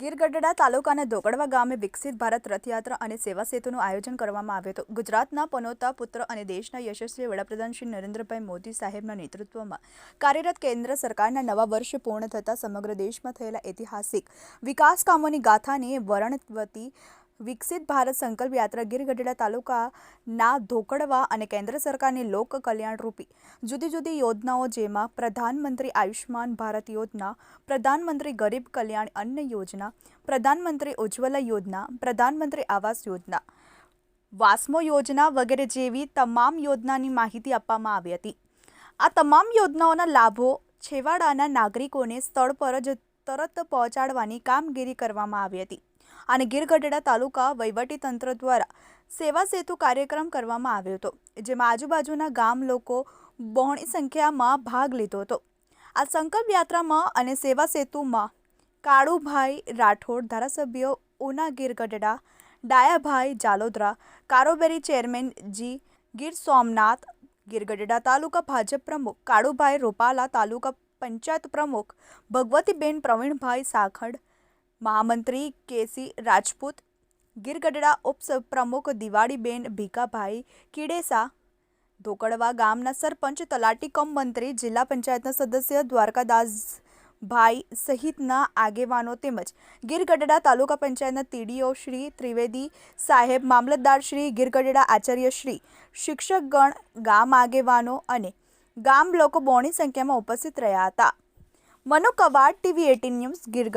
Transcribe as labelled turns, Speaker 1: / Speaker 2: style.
Speaker 1: ગીર ગઢડા તાલુકાના ધોકડવા ગામે વિકસિત ભારત રથયાત્રા અને સેવા સેતુનું આયોજન કરવામાં આવ્યું હતું. ગુજરાતના પનોતા પુત્ર અને દેશના યશસ્વી વડાપ્રધાન શ્રી નરેન્દ્રભાઈ મોદી સાહેબના નેતૃત્વમાં કાર્યરત કેન્દ્ર સરકારના નવા વર્ષ પૂર્ણ થતાં સમગ્ર દેશમાં થયેલા ઐતિહાસિક વિકાસ કામોની ગાથાને વર્ણવતી વિકસિત ભારત સંકલ્પ યાત્રા ગીર ગઢડા તાલુકાના ધોકડવા અને કેન્દ્ર સરકારની લોક કલ્યાણરૂપી જુદી જુદી યોજનાઓ જેમાં પ્રધાનમંત્રી આયુષ્માન ભારત યોજના, પ્રધાનમંત્રી ગરીબ કલ્યાણ અન્ન યોજના, પ્રધાનમંત્રી ઉજ્જવલા યોજના, પ્રધાનમંત્રી આવાસ યોજના, વાસ્મો યોજના વગેરે જેવી તમામ યોજનાની માહિતી આપવામાં આવી હતી. આ તમામ યોજનાઓના લાભો છેવાડાના નાગરિકોને સ્થળ પર જ તરત પહોંચાડવાની કામગીરી કરવામાં આવી હતી. અને ગીર ગઢડા તાલુકા વહીવટીતંત્ર દ્વારા સેવા સેતુ કાર્યક્રમ કરવામાં આવ્યો હતો, જેમાં આજુબાજુના ગામ લોકો બહોળી સંખ્યામાં ભાગ લીધો હતો. આ સંકલ્પ યાત્રામાં અને સેવા સેતુમાં કાળુભાઈ રાઠોડ, ધારાસભ્ય ઉના ગીર ગઢડા ડાયાભાઈ જાલોદરા, કારોબેરી ચેરમેન જી. ગીર સોમનાથ ગીર ગઢડા તાલુકા ભાજપ પ્રમુખ કાળુભાઈ રૂપાલા તાલુકા પંચાયત પ્રમુખ ભગવતીબેન પ્રવીણભાઈ સાખડ, મહામંત્રી કેસી રાજપૂત ગીર ગઢડા ઉપપ્રમુખ દિવાળીબેન ભીકાભાઈ કિડેસા, ધોકડવા ગામના સરપંચ તલાટી કમ મંત્રી જિલ્લા પંચાયતના સદસ્ય દ્વારકાદાસ ભાઈ સહિતના આગેવાનો તેમજ ગીર ગઢડા તાલુકા પંચાયતના તીડીઓ શ્રી ત્રિવેદી સાહેબ, મામલતદાર શ્રી ગીરગઢડા આચાર્ય શ્રી, શિક્ષકગણ, ગામ આગેવાનો અને ગામ લોકો બોણી સંખ્યામાં ઉપસ્થિત રહ્યા હતા. Manu Kavad TV eighteen news Gir